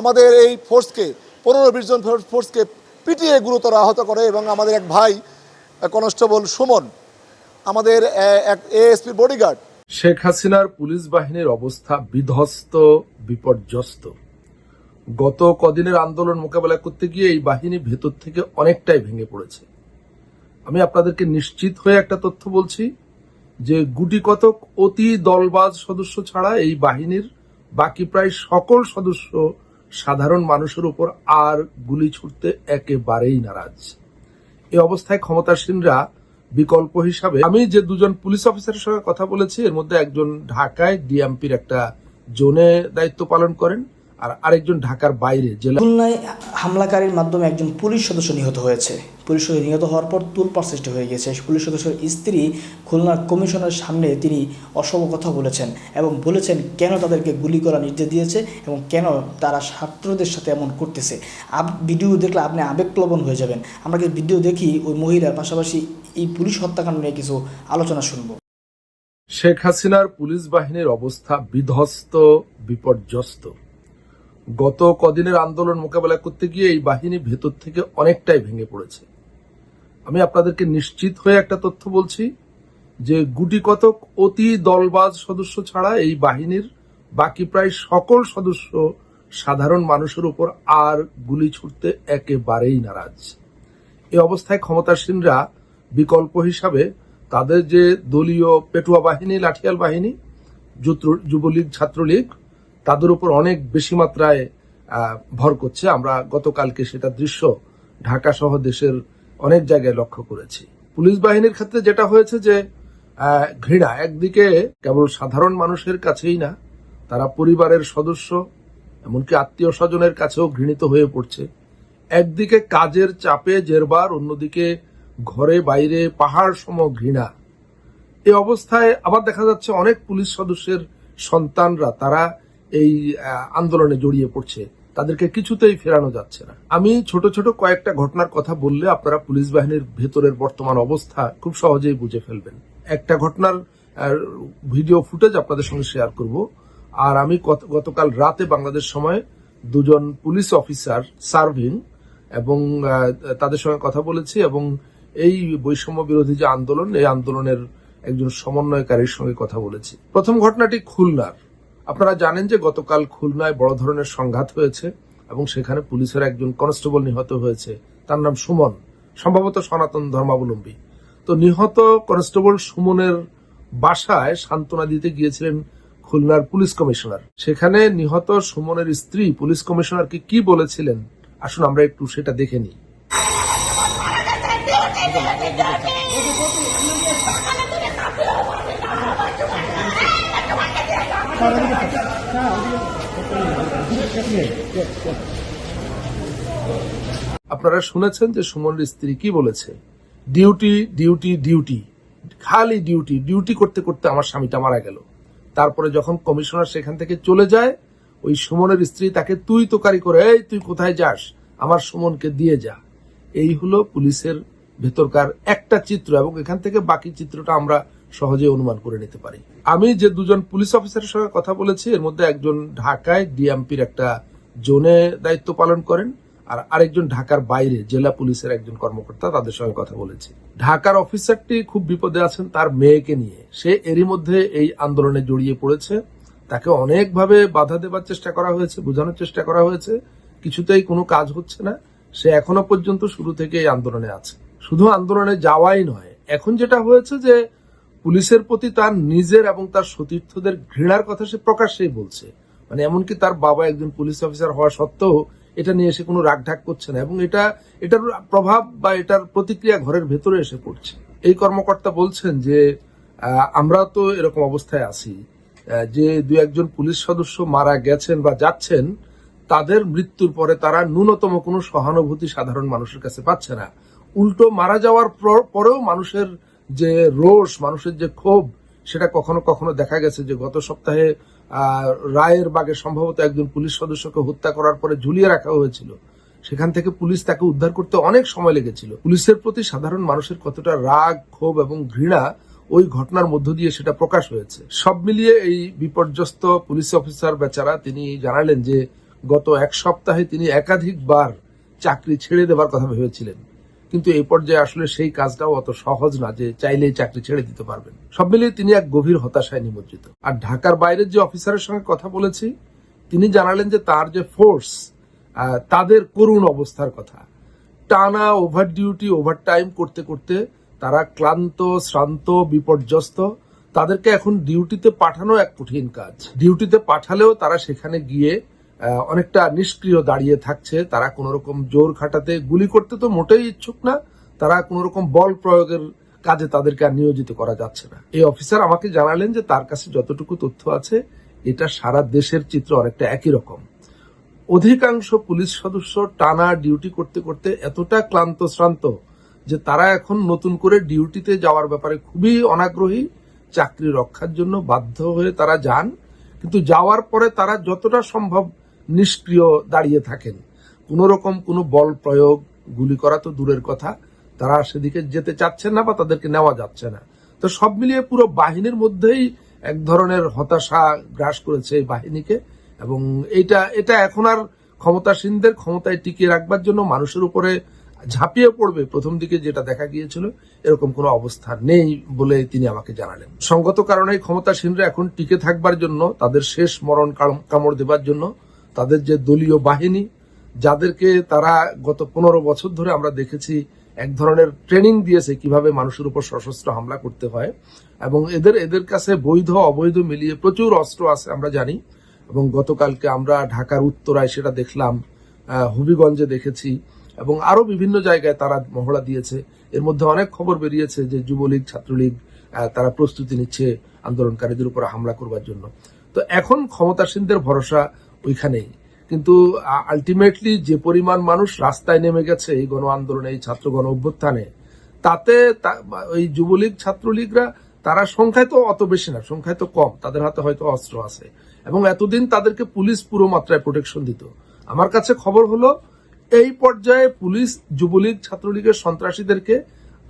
আমাদের এই ফোর্সকে পনেরো বিশ জন ফোর্সকে পিটিয়ে গুরুতর আহত করে এবং আমাদের এক ভাই কনস্টেবল সুমন, আমাদের এক এএসপি বডিগার্ড শেখ হাসিনার পুলিশ বাহিনীর অবস্থা বিধ্বস্ত, বিপর্যস্ত। গত কদিনের আন্দোলন মোকাবেলা করতে গিয়ে এই বাহিনী ভেতর থেকে অনেকটাই ভেঙে পড়েছে। আমি আপনাদেরকে নিশ্চিত হয়ে একটা তথ্য বলছি যে গুটি কতক অতি দলবাজ সদস্য ছাড়া এই বাহিনীর বাকি প্রায় সকল সদস্য সাধারণ মানুষের উপর আর গুলি ছুটতে একেবারেই নারাজ। এই অবস্থায় ক্ষমতাসীনরা বিকল্প হিসাবে আমি যে দুজন পুলিশ অফিসারের সঙ্গে কথা বলেছি, এর মধ্যে একজন ঢাকায় ডিএমপির একটা জোনে দায়িত্ব পালন করেন। আর আরেকজন ঢাকার বাইরে জেলা খুলনায় হামলাকারীর মাধ্যমে একজন পুলিশ সদস্য নিহত হয়েছে। পুলিশ সদস্য নিহত হওয়ার পর তুলপার সৃষ্টি হয়ে গেছে পুলিশ সদস্যের স্ত্রী খুলনার কমিশনের সামনে তিনি অসম কথা বলেছেন এবং বলেছেন কেন তাদেরকে গুলি করার নির্দেশ দিয়েছে এবং কেন তারা ছাত্রদের সাথে এমন করতেছে। আপ ভিডিও দেখলে আপনি আবেগপ্লবন হয়ে যাবেন। আমরা কিছু ভিডিও দেখি ওই মহিলার পাশাপাশি এই পুলিশ হত্যাকাণ্ড নিয়ে কিছু আলোচনা শুনব। শেখ হাসিনার পুলিশ বাহিনীর অবস্থা বিধ্বস্ত বিপর্যস্ত। গত কদিনের আন্দোলন মোকাবেলা করতে গিয়ে এই বাহিনী ভেতর থেকে অনেকটাই ভেঙে পড়েছে। আমি আপনাদেরকে নিশ্চিত হয়ে একটা তথ্য বলছি যে গুটি কতক অতি দলবাজ সদস্য ছাড়া এই বাহিনীর বাকি প্রায় সকল সদস্য সাধারণ মানুষের উপর আর গুলি ছুটতে একেবারেই নারাজ। এই অবস্থায় ক্ষমতাসীনরা বিকল্প হিসাবে তাদের যে দলীয় পেটুয়া বাহিনী, লাঠিয়াল বাহিনী যুবলীগ, ছাত্রলীগ তাদের উপর অনেক বেশি মাত্রায় ভর করছে। আমরা গতকালকে সেটা দৃশ্য ঢাকা সহ দেশের অনেক জায়গায় লক্ষ্য করেছি। পুলিশ বাহিনীর ক্ষেত্রে যেটা হয়েছে যে ঘৃণা। একদিকে কেবল সাধারণ মানুষের কাছেই না, তারা পরিবারের সদস্য, এমনকি আত্মীয় স্বজনের কাছেও ঘৃণিত হয়ে পড়ছে। একদিকে কাজের চাপে জেরবার, অন্যদিকে ঘরে বাইরে পাহাড় সম ঘৃণা। এই অবস্থায় আবার দেখা যাচ্ছে অনেক পুলিশ সদস্যের সন্তানরা, তারা এই আন্দোলনে জড়িয়ে পড়ছে, তাদেরকে কিছুতেই ফেরানো যাচ্ছে না। আমি ছোট ছোট কয়েকটা ঘটনার কথা বললে আপনারা পুলিশ বাহিনীর ভেতরের বর্তমান অবস্থা খুব সহজেই বুঝে ফেলবেন। একটা ঘটনার ভিডিও ফুটেজ আপনাদের সঙ্গে শেয়ার করব। আর আমি গতকাল রাতে বাংলাদেশ সময় দুজন পুলিশ অফিসার, সার্ভিং, এবং তাদের সঙ্গে কথা বলেছি এবং এই বৈষম্য বিরোধী যে আন্দোলন, এই আন্দোলনের একজন সমন্বয়কারীর সঙ্গে কথা বলেছি। প্রথম ঘটনাটি খুলনার। আপনারা জানেন যে গতকাল খুলনায় বড় ধরনের সংঘাত হয়েছে এবং সেখানে পুলিশের একজন কনস্টেবল নিহত হয়েছে তার নাম সুমন সম্ভবত সনাতন ধর্মাবলম্বী তো নিহত কনস্টেবল সুমনের বাসায় সান্ত্বনা দিতে গিয়েছিলেন খুলনার পুলিশ কমিশনার সেখানে নিহত সুমনের স্ত্রী পুলিশ কমিশনারকে কি বলেছিলেন আসুন আমরা একটু সেটা দেখে নিই আপনারা শুনেছেন যে সুমনের স্ত্রী কি বলেছে? Duty duty duty. খালি ডিউটি ডিউটি করতে করতে আমার স্বামীটা মারা গেল। তারপরে যখন কমিশনার সেখান থেকে চলে যায়, ওই সুমনের স্ত্রী তাকে তুই তোকারি করে, এই, তুই কোথায় যাস? আমার সুমনকে দিয়ে যা। এই হলো পুলিশের ভেতরকার একটা চিত্র এবং এখান থেকে বাকি চিত্রটা আমরা সহজে অনুমান করে নিতে পারি। আমি যে দুজন পুলিশ অফিসারের সঙ্গে কথা বলেছি, এর মধ্যে একজন ঢাকায় ডিএমপির একটা জোনে দায়িত্ব পালন করেন, আর আরেকজন ঢাকার বাইরে জেলা পুলিশের একজন কর্মকর্তা তাদের সঙ্গে কথা বলেছি। ঢাকার অফিসারটি খুব বিপদে আছেন তার মেয়েকে নিয়ে। সে এরই মধ্যে এই আন্দোলনে জড়িয়ে পড়েছে। তাকে অনেকভাবে বাধা দেবার চেষ্টা করা হয়েছে, বোঝানোর চেষ্টা করা হয়েছে। কিছুতেই কোনো কাজ হচ্ছে না। সে এখনও পর্যন্ত শুরু থেকে এই আন্দোলনে আছে। শুধু আন্দোলনে যাওয়াই নয়, এখন যেটা হয়েছে যে পুলিশের প্রতি তার নিজের এবং তার সতীর্থদের ঘৃণার কথা সে প্রকাশ্যেই বলছে। মানে এমনকি তার বাবা একজন পুলিশ অফিসার হওয়া সত্ত্বেও এটা নিয়ে এসে কোনো রাগঢাক করছে না এবং এটা, এটার প্রভাব বা এটার প্রতিক্রিয়া ঘরের ভেতরে এসে পড়ছে। এই কর্মকর্তা বলছেন যে আমরা তো এরকম অবস্থায় আছি যে দু একজন পুলিশ সদস্য মারা গেছেন বা যাচ্ছেন, তাদের মৃত্যুর পরে তারা ন্যূনতম কোনো সহানুভূতি সাধারণ মানুষের কাছে পাচ্ছে না। উল্টো মারা যাওয়ার পর- পরেও মানুষের যে রোষ, মানুষের যে ক্ষোভ, সেটা কখনো কখনো দেখা গেছে যে গত সপ্তাহে রায়ের বাগে সম্ভবত একজন পুলিশ সদস্যকে হত্যা করার পরে ঝুলিয়ে রাখা হয়েছিল। সেখান থেকে পুলিশ তাকে উদ্ধার করতে অনেক সময় লেগেছিল। পুলিশের প্রতি সাধারণ মানুষের কতটা রাগ, ক্ষোভ এবং ঘৃণা, ওই ঘটনার মধ্য দিয়ে সেটা প্রকাশ হয়েছে। সব মিলিয়ে এই বিপর্যস্ত পুলিশ অফিসার বেচারা, তিনি জানালেন যে গত এক সপ্তাহে তিনি একাধিকবার চাকরি ছেড়ে দেবার কথা ভেবেছিলেন। কিন্তু এই পর্যায়ে আসলে সেই কাজটাও অত সহজ না যে চাইলেই চাকরি ছেড়ে দিতে পারবেন। সব মিলিয়ে তিনি এক গভীর হতাশায় নিমজ্জিত। আর ঢাকার বাইরের যে অফিসারের সঙ্গে কথা বলেছি, তিনি জানালেন যে তার যে ফোর্স তাদের করুণ অবস্থার কথা। টানা ওভার ডিউটি, ওভার টাইম করতে করতে তারা ক্লান্ত, শ্রান্ত, বিপর্যস্ত, তাদেরকে এখন ডিউটিতে পাঠানো এক কঠিন কাজ। ডিউটিতে পাঠালেও তারা সেখানে গিয়ে অনেকটা নিষ্ক্রিয় দাঁড়িয়ে থাকছে। তারা কোনো রকম জোর খাটাতে গুলি করতে তো মোটেই ইচ্ছুক না। তারা কোনো রকম বল প্রয়োগের কাজে তাদেরকে আর নিয়োজিত করা যাচ্ছে না। এই অফিসার আমাকে জানালেন যে তার কাছে যতটুকু তথ্য আছে, এটা সারা দেশের চিত্র অনেকটা একই রকম। অধিকাংশ পুলিশ সদস্য টানা ডিউটি করতে করতে এতটা ক্লান্ত শ্রান্ত যে তারা এখন নতুন করে ডিউটিতে যাওয়ার ব্যাপারে খুবই অনাগ্রহী। চাকরি রক্ষার জন্য বাধ্য হয়ে তারা যান। কিন্তু যাওয়ার পরে তারা যতটা সম্ভব নিষ্ক্রিয় দাঁড়িয়ে থাকেন। কোন রকম কোনো বল প্রয়োগ, গুলি করা তো দূরের কথা। তারা সেদিকে যেতে চাচ্ছেন না বা তাদেরকে নেওয়া যাচ্ছে না। তো সব মিলিয়ে পুরো বাহিনীর মধ্যেই এক ধরনের হতাশা গ্রাস করেছে এই বাহিনীকে এবং এটা এটা এখন আর ক্ষমতাসীনদের ক্ষমতায় টিকিয়ে রাখবার জন্য মানুষের উপরে ঝাঁপিয়ে পড়বে। প্রথম দিকে যেটা দেখা গিয়েছিল, এরকম কোনো অবস্থা নেই বলে তিনি আমাকে জানালেন। সঙ্গত কারণে ক্ষমতাসীনরা এখন টিকে থাকবার জন্য, তাদের শেষ মরণ কামড় দেবার জন্য তাদের যে দলীয় বাহিনী, যাদেরকে তারা গত পনেরো বছর ধরে আমরা দেখেছি এক ধরনের ট্রেনিং দিয়েছে কীভাবে মানুষের উপর সশস্ত্র হামলা করতে হয়। এবং এদের এদের কাছে বৈধ, অবৈধ মিলিয়ে প্রচুর অস্ত্র আছে আমরা জানি। এবং গতকালকে আমরা ঢাকার উত্তরায় সেটা দেখলাম হবিগঞ্জে দেখেছি। এবং আরও বিভিন্ন জায়গায় তারা মহড়া দিয়েছে। এর মধ্যে অনেক খবর বেরিয়েছে যে যুবলীগ, ছাত্রলীগ তারা প্রস্তুতি নিচ্ছে আন্দোলনকারীদের উপর হামলা করবার জন্য। তো এখন ক্ষমতাসীনদের ভরসা ওইখানেই। কিন্তু আলটিমেটলি যে পরিমাণ মানুষ রাস্তায় নেমে গেছে এই গণ আন্দোলনে, এই ছাত্র গণ অভ্যুত্থানে, তাতে ওই যুবলীগ, ছাত্রলীগরা, তারা সংখ্যায় তো অত বেশি না, সংখ্যায় তো কম, তাদের হাতে হয়তো অস্ত্র আছে। এবং এতদিন তাদেরকে পুলিশ পুরো মাত্রায় প্রোটেকশন দিত। আমার কাছে খবর হলো, এই পর্যায়ে পুলিশ, যুবলীগ, ছাত্রলীগের সন্ত্রাসীদেরকে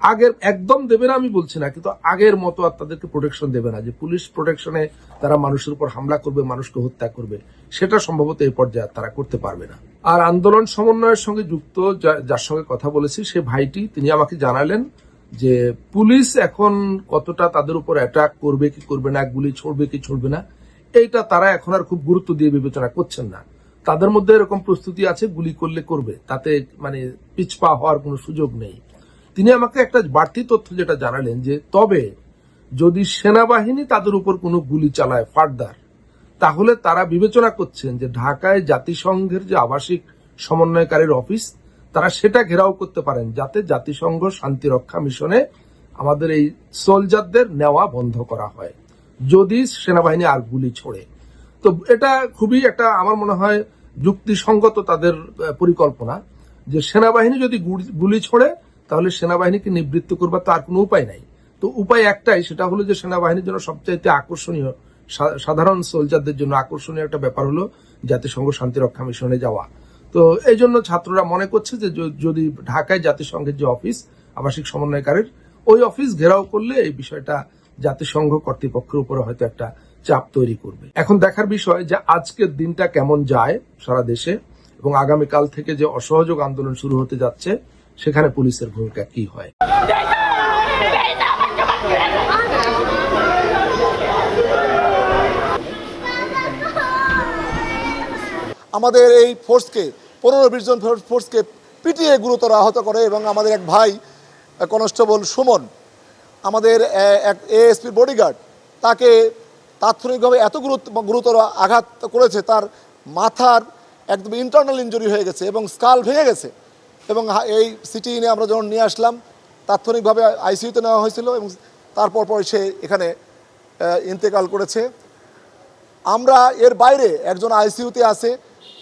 আগের, একদম দেবে না আমি বলছি না, কিন্তু আগের মতো আর তাদেরকে প্রোটেকশন দেবে না। যে পুলিশ প্রোটেকশনে তারা মানুষের উপর হামলা করবে, মানুষকে হত্যা করবে সেটা সম্ভবত এই পর্যায়ে তারা করতে পারবে না। আর আন্দোলন সমন্বয়ের সঙ্গে যুক্ত যার সঙ্গে কথা বলেছি, সে ভাইটি, তিনি আমাকে জানালেন যে পুলিশ এখন কতটা তাদের উপর অ্যাটাক করবে, কি করবে না, গুলি ছড়বে, কি ছড়বে না, এইটা তারা এখন আর খুব গুরুত্ব দিয়ে বিবেচনা করছেন না। তাদের মধ্যে এরকম প্রস্তুতি আছে, গুলি করলে করবে, তাতে মানে পিছপা হওয়ার কোনো সুযোগ নেই। তিনি আমাকে একটা বাড়তি তথ্য যেটা জানালেন যে, তবে যদি সেনাবাহিনী তাদের উপর কোনো গুলি চালায় ফার্দার তাহলে তারা বিবেচনা করছেন যে ঢাকায় জাতিসংঘের যে আবাসিক সমন্বয়কারীর অফিস, তারা সেটা ঘেরাও করতে পারেন যাতে জাতিসংঘ শান্তি রক্ষা মিশনে আমাদের এই সোলজারদের নেওয়া বন্ধ করা হয়, যদি সেনাবাহিনী আর গুলি ছোড়ে। তো এটা খুবই একটা আমার মনে হয় যুক্তিসঙ্গত তাদের পরিকল্পনা যে সেনাবাহিনী যদি গুলি- ছোড়ে, তাহলে সেনাবাহিনীকে নিবৃত্ত করবার তো আর কোনো উপায় নাই। তো উপায় একটাই, সেটা হলো যে সেনাবাহিনীর জন্য সবচাইতে আকর্ষণীয় সাধারণ সোলজারদের জন্য আকর্ষণীয় একটা ব্যাপার হলো জাতিসংঘ শান্তিরক্ষা মিশনে যাওয়া। তো এই জন্য ছাত্ররা মনে করছে যে যদি ঢাকায় জাতিসংঘের যে অফিস আবাসিক সমন্বয়কারীর, ওই অফিস ঘেরাও করলে এই বিষয়টা জাতিসংঘ কর্তৃপক্ষের উপরে হয়তো একটা চাপ তৈরি করবে। এখন দেখার বিষয় যে আজকের দিনটা কেমন যায় সারা দেশে এবং আগামীকাল থেকে যে অসহযোগ আন্দোলন শুরু হতে যাচ্ছে, সেখানে পুলিশের ভূমিকা কি হয়? আমাদের এই ফোর্সকে, পনেরো বিশ জন ফোর্স- ফোর্সকে পিটিয়ে গুরুতর আহত করে এবং আমাদের এক ভাই কনস্টেবল সুমন, আমাদের এক এএসপি বডিগার্ড তাকে তাৎক্ষণিকভাবে এত গুরুত্ব গুরুতর আঘাত করেছে, তার মাথার একদম ইন্টারনাল ইঞ্জুরি হয়ে গেছে এবং স্কাল ভেঙে গেছে এবং এই সিটি নিয়ে আমরা যখন নিয়ে আসলাম, তাৎক্ষণিকভাবে আইসিইউতে নেওয়া হয়েছিল এবং তারপর পর সে এখানে ইন্তেকাল করেছে। আমরা এর বাইরে একজন আইসিইউতে আছে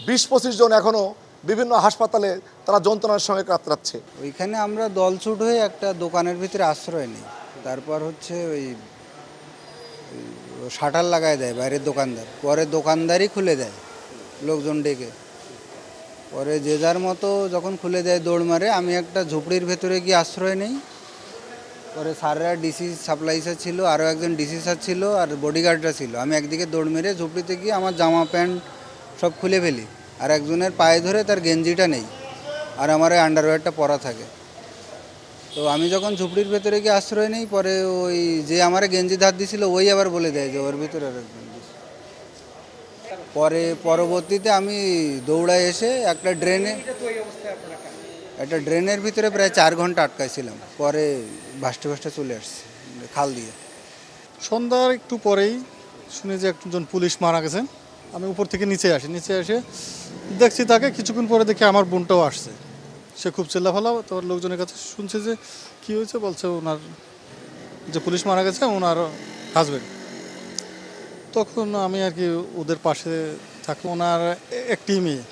বিশ পঁচিশ জন এখনও বিভিন্ন হাসপাতালে তারা যন্ত্রণার সঙ্গে কাতরাচ্ছে। ওইখানে আমরা দলছুট হয়ে একটা দোকানের ভিতরে আশ্রয় নিই। তারপর হচ্ছে ওই শাটার লাগায় দেয় বাইরের দোকানদার। পরে দোকানদারই খুলে দেয় লোকজন ডেকে। পরে যে যার মতো যখন খুলে দেয় দৌড় মারে, আমি একটা ঝুপড়ির ভেতরে গিয়ে আশ্রয় নেই। পরে স্যাররা ডিসি সাপ্লাই স্যার ছিল, আরও একজন ডিসি স্যার ছিল আর বডিগার্ডরা ছিল। আমি একদিকে দৌড় মেরে ঝুপড়িতে গিয়ে আমার জামা প্যান্ট সব খুলে ফেলি। আর একজনের পায়ে ধরে তার গেঞ্জিটা নেই। আর আমার ওই আন্ডারওয়্যারটা পরা থাকে। তো আমি যখন ঝুপড়ির ভেতরে গিয়ে আশ্রয় নেই, পরে ওই যে আমার গেঞ্জি ধার দিছিল, ওই আবার বলে দেয় যে, ওর ভিতরে আর একজন পরে পরবর্তীতে আমি দৌড়ায় এসে একটা ড্রেনে, একটা ড্রেনের ভিতরে প্রায় চার ঘণ্টা আটকাইছিলাম। পরে ভাসতে ভাসতে চলে আসছি, খাল দিয়ে। সন্ধ্যার একটু পরেই শুনি যে একজন পুলিশ মারা গেছে আমি উপর থেকে নিচে আসি, নিচে এসে দেখছি তাকে, কিছুক্ষণ পরে দেখি আমার বোনটাও আসছে। সে খুব চিল্লাফালা তোর লোকজনের কাছে শুনছে যে কি হয়েছে, বলছে ওনার যে পুলিশ মারা গেছে, ওনার হাজবেন্ড তখন আমি আর কি ওদের পাশে থাকি, ওনার একটি মেয়ে,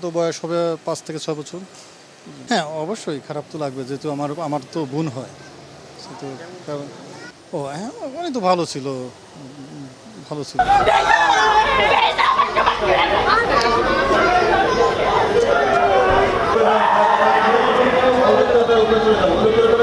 তো বয়স হবে পাঁচ থেকে ছয় বছর। হ্যাঁ অবশ্যই খারাপ তো লাগবে, যেহেতু আমার আমার তো বোন হয়। সে তো কারণ ও হ্যাঁ উনি তো ভালো ছিল। ভালো ছিল। দর্শক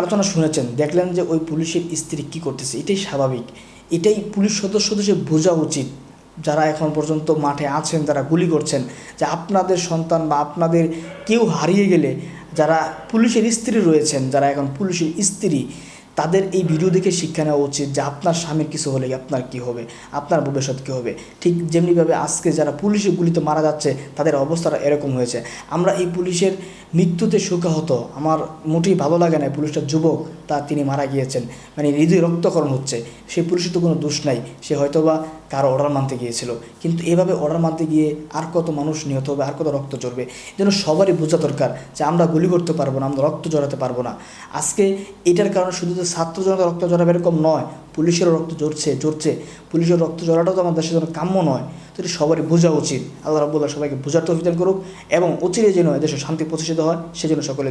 আলোচনা শুনেছেন, দেখলেন যে ওই পুলিশের স্ত্রী কী করতেছে, এটাই স্বাভাবিক। এটাই পুলিশ সদস্যদের সে বোঝা উচিত, যারা এখন পর্যন্ত মাঠে আছেন তারা গুলি করছেন, যে আপনাদের সন্তান বা আপনাদের কেউ হারিয়ে গেলে, যারা পুলিশের স্ত্রী রয়েছেন, যারা এখন পুলিশের স্ত্রী তাদের এই ভিডিও দেখে শিক্ষা নেওয়া উচিত যে আপনার স্বামীর কিছু হলে আপনার কি হবে? আপনার ভবিষ্যৎ কী হবে? ঠিক যেমনিভাবে আজকে যারা পুলিশের গুলিতে মারা যাচ্ছে, তাদের অবস্থাটা এরকম হয়েছে। আমরা এই পুলিশের মৃত্যুতে শোকাহত। আমার মোটেই ভালো লাগে না পুলিশটা যুবক, তা তিনি মারা গিয়েছেন। মানে হৃদয় রক্তকরণ হচ্ছে। সেই পুলিশের তো কোনো দোষ নাই। সে হয়তোবা কারও অর্ডার মানতে গিয়েছিল। কিন্তু এভাবে অর্ডার মানতে গিয়ে আর কত মানুষ নিহত হবে, আর কত রক্ত চড়বে যেন সবারই বোঝা দরকার যে আমরা গুলি করতে পারব না, আমরা রক্ত জড়াতে পারব না। আজকে এটার কারণে শুধু যে ছাত্র জনতা রক্ত জড়াবে এরকম নয়, পুলিশেরও রক্ত জড়ছে জড়ছে পুলিশের রক্ত জড়াটাও তো আমাদের দেশের জন্য কাম্য নয়। তো এটা সবারই বোঝা উচিত। আল্লাহ রব্বুল্লাহ সবাইকে বোঝার তফিদান করুক এবং অচিরে যেন এদেশে শান্তি প্রতিষ্ঠিত হয়, সেজন্য সকলে